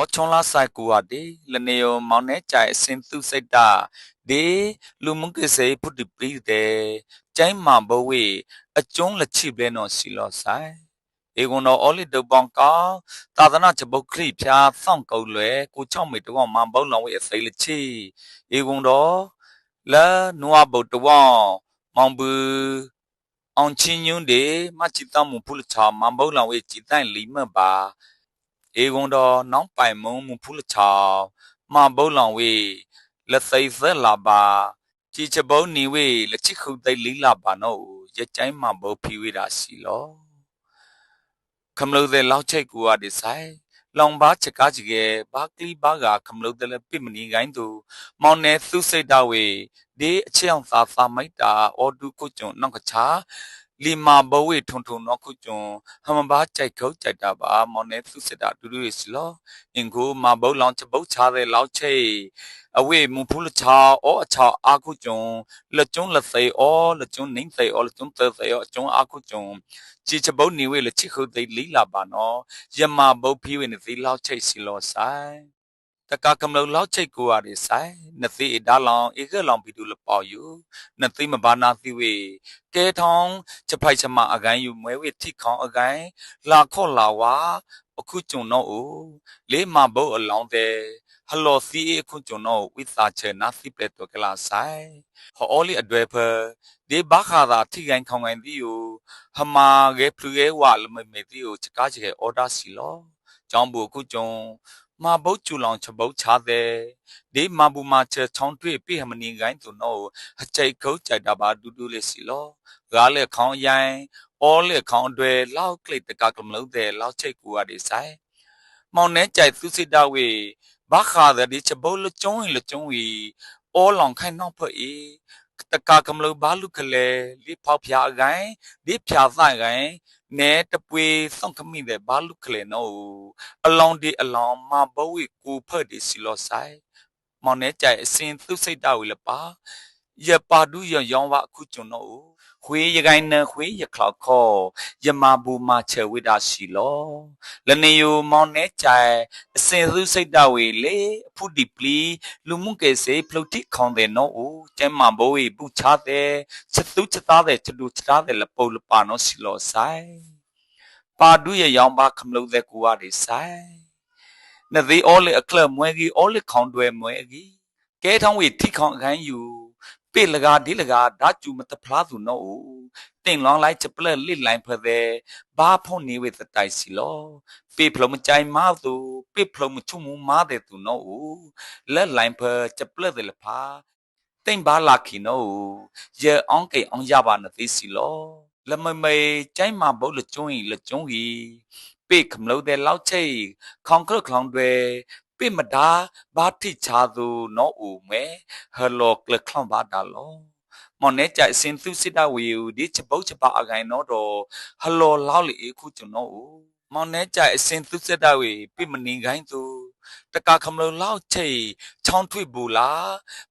ဩချွန်လာဆိုင်ကူဟာဒီလနေယမောင်နေကြိုင်အစင်သူစိတ်တာဒီလူမှုကစေဖုတ်ပရိတဲ့ကျိုင်းမဘဝေအကျုံးလက်ချိပလဲနော်စီလောဆိုင်ေကွန်တော်အော်လီဒပောင်ကောသာသနာချပုတ်ခရိဖြာစောင့်ကုတ်လွယ်ကိုချောက်မေတောမဘောလောင်ဝေအစိလချိေကွန်တော်လာနွားဘုတ်တောမောင်ဘူးအောင်ချင်းညွန်းဒီမချီတမှုဖုလချာမဘောလောင်ဝေကြည်တိုင်လီမပါေ ကွန်တော်နောင်ပိုင်မုံမူဖုလချောမဘောလောင်ဝေလက်သိသလာပါကြည်ချပုန်နီဝေလက်ချိခုသိလီလာပါနော်ရချိုင်းမဘောဖီဝေတာစီလောခမလို့တဲ့လောက်ချိတ်ကူရဒီဆိုင်လောင်ပါချကားကြီးရဲ့ဘာကလီဘာကခမလို့တဲ့ပြမနီကိုင်းသူမောင်နေသူစိတ်တော်ဝေဒီအချောင်သာသာမိုက်တာအော်ဒူကိုကျွန်းနောက်ကချာ လီမာဘဝေထုံထုံနော်ခုကျွန်းဟမဘာကြိုက်ခုတ်ကြိုက်တာပါမောင်နေသူစစ်တာဒူဒူရစလောအင်ကိုမာဘုတ်လောင်ချပုတ်ချတဲ့လောက်ချိတ်အဝေမူဖူးလချာအောအချာအာခုကျွန်းလက်ကျွန်းလက်သိအောလက်ကျွန်းနင်းသိအောလက်ကျွန်းသသိအောအကျွန်းအာခုကျွန်းကြည်ချပုတ်နေဝေလက်ချိခုသိလီလာပါနော်ယမဘုတ်ဖီးဝေနေသီလောက်ချိတ်စီလောဆိုင် တကကမလို့လောက်ချိတ်ကိုရည်ဆိုင်နသိအဒါလောင်ဧကလောင်ပြီးတူလပေါ့ယူနသိမဘာနာသီဝေကဲထောင်းချဖိုက်ချမအကိုင်းယူမွဲဝေထိခေါင်အကိုင်းလာခော့လာဝါအခုကျုံတော့ဦးလေးမဘုတ်အလောင်းတဲ့ဟလောစီအခုကျုံတော့ဝိသချေနာစီပလက်တော့ကလာဆိုင်ဟောလီအတွေ့ဖဒီဘာခါသာထိကိုင်းခေါင်ကိုင်းဒီယူဟမာကဲဖလူကဲဝါလမမေဒီယူချကားချေအော်ဒါစီလောကျောင်းဘူအခုကျုံ မာဘုတ်ကျူလောင်ချဘုတ်ချတဲ့ဒီမာဘူမာချေချောင်းတွေ့ပြဟမနီကိုင်းသူနော်အချိတ်ခုတ်ကြိုက်တာပါဒူးဒူးလေးစီလောဂါလေခေါင်းရိုင်းအောလေခေါင်းတွေလောက်ကလိတကကမလို့တဲ့လောက်ချိတ်ကူရတဲ့ဆိုင်မောင်နေကြိုက်သူစစ်တာဝေဘာခါတဲ့ဒီချဘုတ်လကျုံးလကျုံးဝီအောလောင်ခိုင်နောက်ဖအေးတကကမလို့ဘာလူခလေလိဖောက်ဖျားကိုင်းလိဖျားဆိုင်ကိုင်း နဲတပွေစောင့်ခမိတဲ့ဘာလူခလေနော်အလောင်းဒီအလောင်းမဘဝီကိုဖတ်ဒီစီလောဆိုင်မောင်နေကြိုက်အစင်သူစိတ်တာဝေလပါ ရပါဒူရရောင်းဝအခုကျွန်တော်ခွေးရကိုင်းနခွေးရခလောက်ခောယမဘူမချေဝိတာရှိလောလနေယမောင်နေကြိုင်အစင်စုစိတ်တဝေလေအဖုဒီပလီလူမှုကေစေဖလုတ်တိခေါင်တဲ့နော်ဦးကျဲမဘိုးဝေပူချတဲ့ချက်သူချက်သားတဲ့ချက်သူချက်သားတဲ့လပုတ်လပါနော်ရှိလောဆိုင်ပါဒူရရောင်းပါခမလို့တဲ့ကူရဒီဆိုင်နသည်အောလေအခလမွဲကြီးအောလေခေါင်တွဲမွဲကြီးကဲထောင်းဝေထိခေါင်အခန်းယူ ပေလကာဒီလကာဓာကျူမတဖလားသူနောတင်လောင်းလိုက်ချပလက်လစ်လိုင်းဖတဲ့ဘာဖုန်နေဝေတတိုင်စီလောပေဖလုံးမချိုင်မောက်သူပေဖလုံးမချုံမမာတဲ့သူနောလက်လိုင်းဖချပလက်တဲ့လဖာတိမ်ဘာလာခီနောယေအောင်ကေအောင်ရပါနသိစီလောလမမေချိုင်မဘုတ်လကျွန်းလကျွန်းကြီးပေခမလို့တဲ့လောက်ချိတ်ခေါင်ခရခေါင်တွေ ပိမဒါဘာတိချာသူနောအူမဲဟလောကလခလမ်ဘာဒါလောမွန်နေကြစင်သူစစ်တဝေယူဒီချပုတ်ချပါအကိုင်နောတော့ဟလောလောက်လီအခုကျွန်တော်မွန်နေကြအစင်သူစစ်တဝေပိမနေကိုင်းသူတကခမလို့လောက်ချိချောင်းထွေဘူလား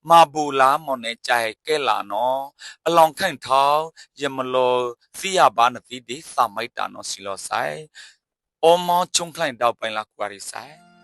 မဘူလားမွန်နေကြကဲလာနော်အလောင်ခန့်ထောင်းယမလောစီရဘာနတိဒီစာမိုက်တာနော်စီလောဆိုင်အောမောချုံခလိုက်တော့ပိုင်လာကွာရီဆိုင်